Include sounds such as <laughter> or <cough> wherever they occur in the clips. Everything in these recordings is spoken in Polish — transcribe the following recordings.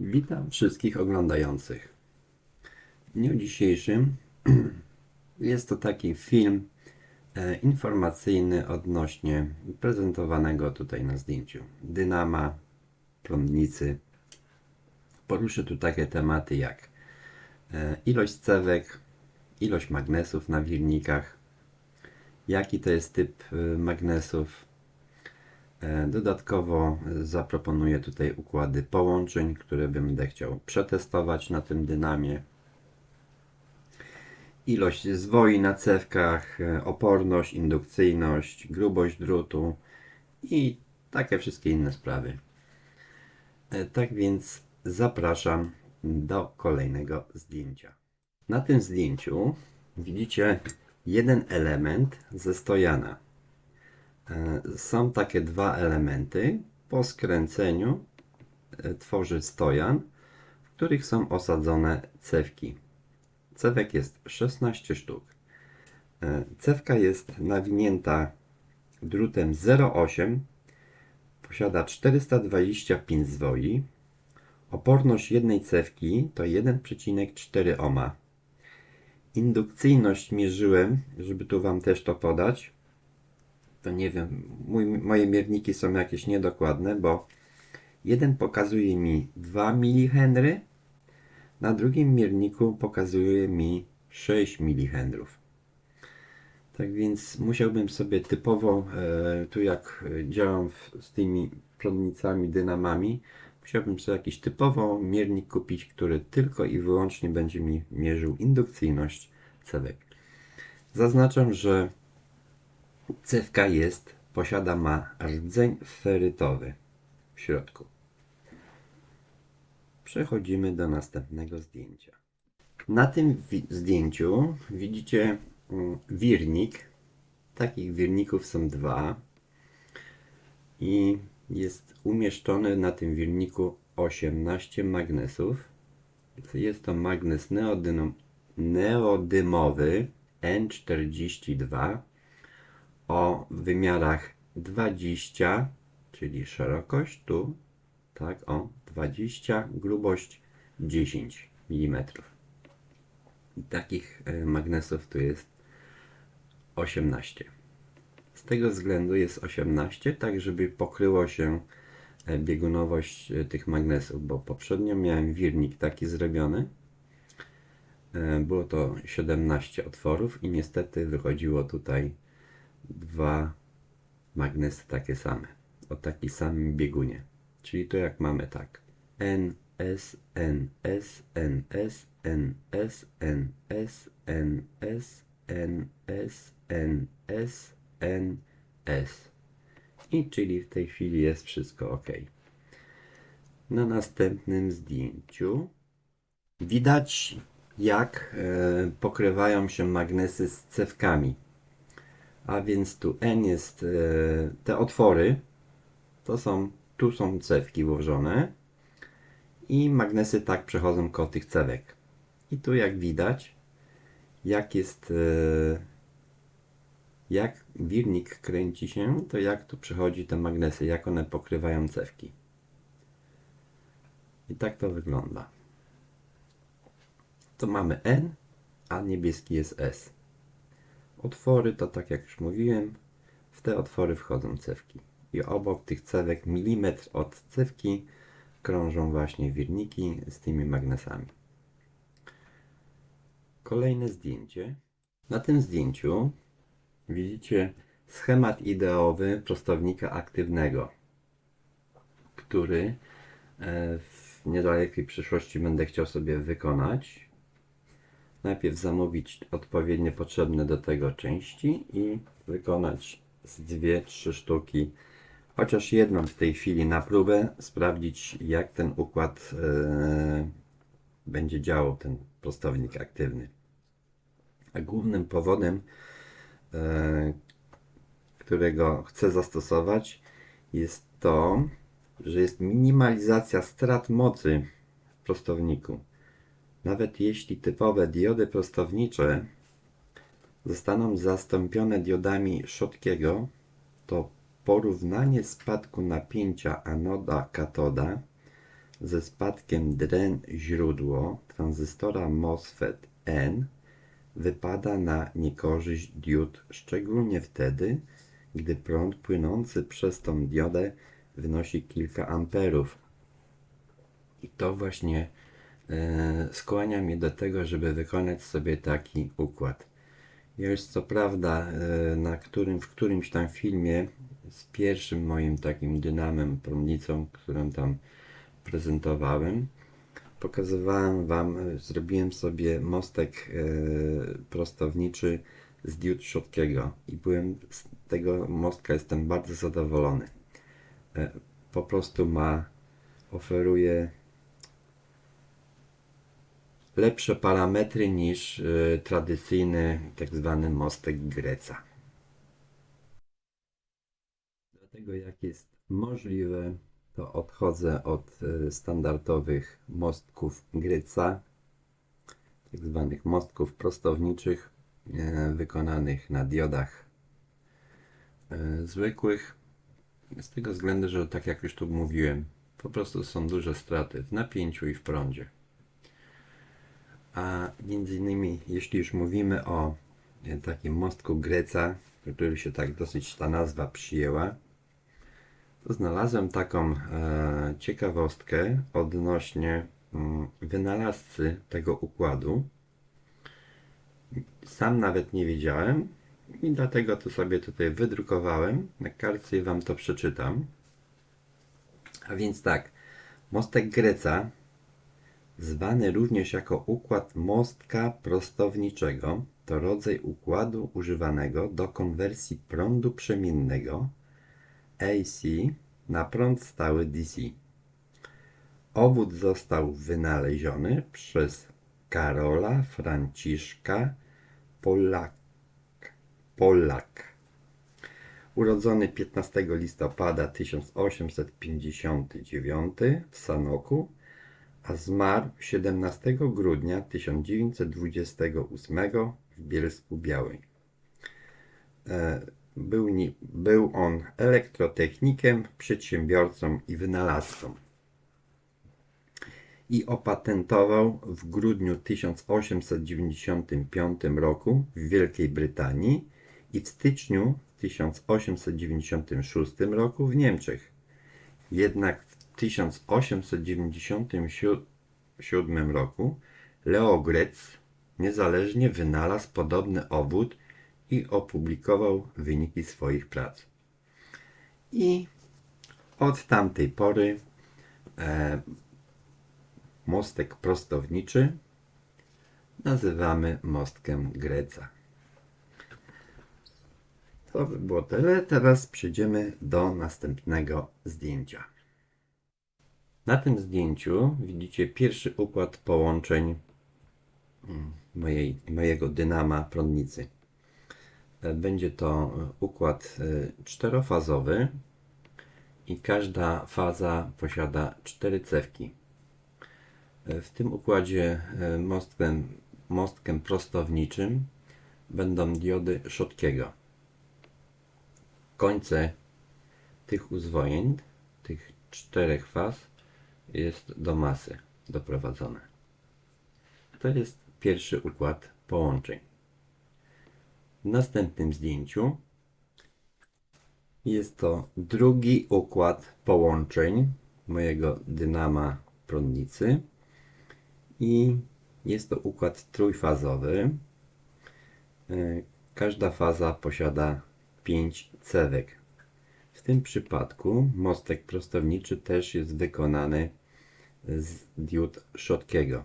Witam wszystkich oglądających. W dniu dzisiejszym <clears throat> jest to taki film e, informacyjny odnośnie prezentowanego tutaj na zdjęciu dynama, prądnicy. Poruszę tu takie tematy jak e, ilość cewek, ilość magnesów na wirnikach, jaki to jest typ e, magnesów, Dodatkowo e, zaproponuję tutaj układy połączeń, które będę chciał przetestować na tym dynamie. Ilość zwoi na cewkach, e, oporność, indukcyjność, grubość drutu i takie wszystkie inne sprawy. E, Tak więc zapraszam do kolejnego zdjęcia. Na tym zdjęciu widzicie jeden element ze stojana. E, Są takie dwa elementy. Po skręceniu e, tworzy stojan, w których są osadzone cewki. Cewek jest 16 sztuk. E, Cewka jest nawinięta drutem 0,8, posiada 425 zwoi. Oporność jednej cewki to 1,4 ohma. Indukcyjność mierzyłem, żeby tu Wam też to podać to nie wiem, mój, moje mierniki są jakieś niedokładne, bo jeden pokazuje mi 2 mH, na drugim mierniku pokazuje mi 6 mH. Tak więc musiałbym sobie typowo, e, tu jak działam w, z tymi prądnicami, dynamami, musiałbym sobie jakiś typowo miernik kupić, który tylko i wyłącznie będzie mi mierzył indukcyjność cewek. Zaznaczam, że Cewka jest, posiada ma rdzeń ferytowy w środku. Przechodzimy do następnego zdjęcia. Na tym zdjęciu widzicie mm, wirnik. Takich wirników są dwa. I jest umieszczony na tym wirniku 18 magnesów. Jest to magnes neodym, neodymowy N42 o wymiarach 20, czyli szerokość tu, tak, o 20, grubość 10 mm. I takich e, magnesów tu jest 18. Z tego względu jest 18, tak żeby pokryło się e, biegunowość e, tych magnesów, bo poprzednio miałem wirnik taki zrobiony. Było to 17 otworów i niestety wychodziło tutaj dwa magnesy takie same, o takim samym biegunie. Czyli to jak mamy tak N, S, N, S, N, S, N, S, N, S, N, S, N, S, N, S, N, S. I czyli w tej chwili jest wszystko ok. Na następnym zdjęciu widać jak e, pokrywają się magnesy z cewkami. A więc tu N jest e, te otwory, to są, tu są cewki włożone i magnesy tak przechodzą koło tych cewek. I tu jak widać, jak jest, e, jak wirnik kręci się, to jak tu przechodzi te magnesy, jak one pokrywają cewki. I tak to wygląda. To mamy N, a niebieski jest S. Otwory to tak jak już mówiłem, w te otwory wchodzą cewki. I obok tych cewek, milimetr od cewki, krążą właśnie wirniki z tymi magnesami. Kolejne zdjęcie. Na tym zdjęciu widzicie schemat ideowy prostownika aktywnego, który e, w niedalekiej przyszłości będę chciał sobie wykonać najpierw zamówić odpowiednie potrzebne do tego części i wykonać z dwie, trzy sztuki, chociaż jedną w tej chwili na próbę, sprawdzić jak ten układ e, będzie działał, ten prostownik aktywny. A głównym powodem, e, którego chcę zastosować, jest to, że jest minimalizacja strat mocy w prostowniku. Nawet jeśli typowe diody prostownicze zostaną zastąpione diodami Schottkiego, to porównanie spadku napięcia anoda-katoda ze spadkiem dren źródło tranzystora MOSFET N wypada na niekorzyść diod, szczególnie wtedy, gdy prąd płynący przez tą diodę wynosi kilka amperów. I to właśnie skłania mnie do tego, żeby wykonać sobie taki układ. Ja już co prawda e, na którym, w którymś tam filmie z pierwszym moim takim dynamem, prądnicą, którą tam prezentowałem, pokazywałem Wam, e, zrobiłem sobie mostek e, prostowniczy z diod Schottkiego i byłem z tego mostka jestem bardzo zadowolony. E, po prostu ma, oferuje lepsze parametry niż y, tradycyjny tak zwany mostek Greca. Dlatego jak jest możliwe, to odchodzę od y, standardowych mostków Greca, tak zwanych mostków prostowniczych, y, wykonanych na diodach y, zwykłych. Z tego względu, że tak jak już tu mówiłem, po prostu są duże straty w napięciu i w prądzie. Między innymi, jeśli już mówimy o e, takim mostku Greca, który się tak dosyć ta nazwa przyjęła, to znalazłem taką e, ciekawostkę odnośnie mm, wynalazcy tego układu. Sam nawet nie wiedziałem i dlatego to sobie tutaj wydrukowałem na kartce i Wam to przeczytam. A więc tak, mostek Greca zwany również jako układ mostka prostowniczego, to rodzaj układu używanego do konwersji prądu przemiennego AC na prąd stały DC. Obwód został wynaleziony przez Karola Franciszka Polak. Polak. Urodzony 15 listopada 1859 w Sanoku, a zmarł 17 grudnia 1928 w Bielsku Białej. E, Był, był on elektrotechnikiem, przedsiębiorcą i wynalazcą. I opatentował w grudniu 1895 roku w Wielkiej Brytanii i w styczniu 1896 roku w Niemczech. Jednak 1897 roku Leo Gretz niezależnie wynalazł podobny obwód i opublikował wyniki swoich prac. I od tamtej pory e, mostek prostowniczy nazywamy mostkiem Greca. To by było tyle. Teraz przejdziemy do następnego zdjęcia. Na tym zdjęciu widzicie pierwszy układ połączeń mm, mojej, mojego dynama prądnicy. E, Będzie to układ e, czterofazowy i każda faza posiada cztery cewki. E, W tym układzie mostkiem, mostkiem prostowniczym będą diody Schottkiego. Końce tych uzwojeń, tych czterech faz jest do masy doprowadzone. To jest pierwszy układ połączeń. W następnym zdjęciu jest to drugi układ połączeń mojego dynama prądnicy i jest to układ trójfazowy. E, Każda faza posiada 5 cewek. W tym przypadku mostek prostowniczy też jest wykonany z diod Schottkiego.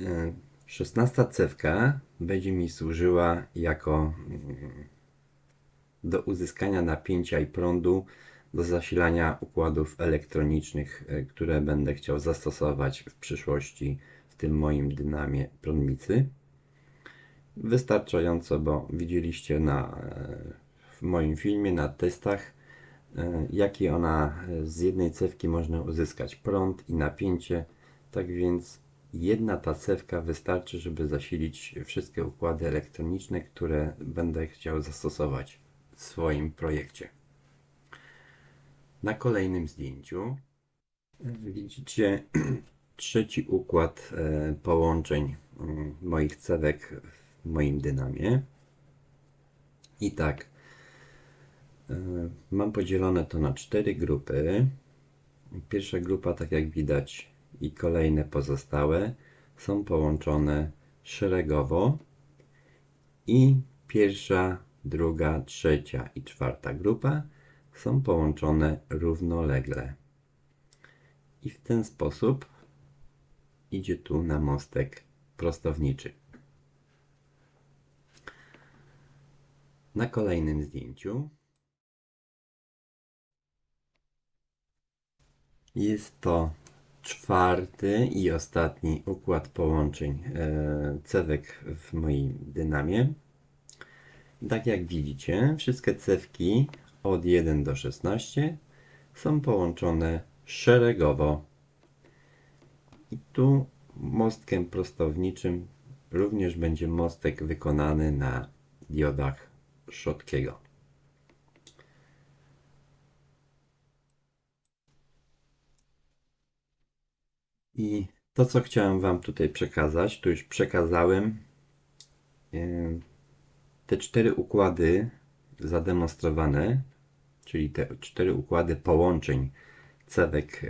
E, 16 cewka będzie mi służyła jako mm, do uzyskania napięcia i prądu do zasilania układów elektronicznych, e, które będę chciał zastosować w przyszłości w tym moim dynamie prądnicy. Wystarczająco, bo widzieliście na, e, w moim filmie na testach, e, jaki ona e, z jednej cewki można uzyskać prąd i napięcie. Tak więc jedna ta cewka wystarczy, żeby zasilić wszystkie układy elektroniczne, które będę chciał zastosować w swoim projekcie. Na kolejnym zdjęciu Widzicie <clears throat> trzeci układ e, połączeń mm, moich cewek w moim dynamie. I tak, e, mam podzielone to na cztery grupy. Pierwsza grupa, tak jak widać, i kolejne pozostałe są połączone szeregowo. I pierwsza, druga, trzecia i czwarta grupa są połączone równolegle. I w ten sposób idzie tu na mostek prostowniczy. Na kolejnym zdjęciu jest to czwarty i ostatni układ połączeń e, cewek w moim dynamie. Tak jak widzicie, wszystkie cewki od 1 do 16 są połączone szeregowo. I tu mostkiem prostowniczym również będzie mostek wykonany na diodach Schottkiego. I to, co chciałem Wam tutaj przekazać, to już przekazałem. Em, Te cztery układy zademonstrowane, czyli te cztery układy połączeń cewek e,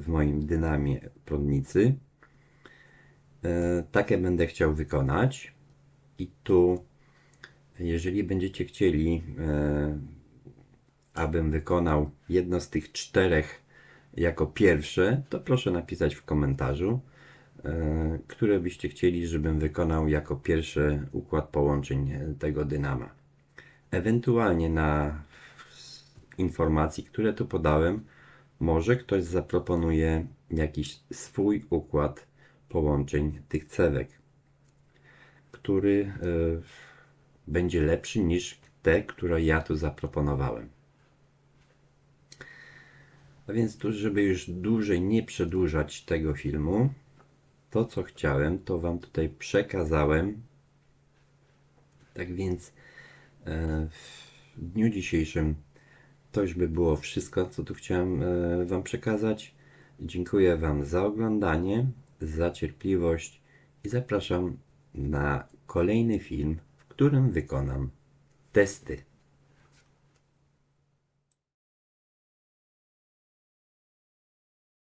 w moim dynamie prądnicy. E, Takie będę chciał wykonać. I tu, jeżeli będziecie chcieli, e, abym wykonał jedno z tych czterech jako pierwsze, to proszę napisać w komentarzu, e, które byście chcieli, żebym wykonał jako pierwszy układ połączeń e, tego dynama. Ewentualnie na informacji, które tu podałem, może ktoś zaproponuje jakiś swój układ połączeń tych cewek, który e, będzie lepszy niż te, które ja tu zaproponowałem. A więc tu, żeby już dłużej nie przedłużać tego filmu, to co chciałem, to Wam tutaj przekazałem. Tak więc e, w dniu dzisiejszym to już by było wszystko, co tu chciałem e, Wam przekazać. Dziękuję Wam za oglądanie, za cierpliwość i zapraszam na kolejny film, w którym wykonam testy.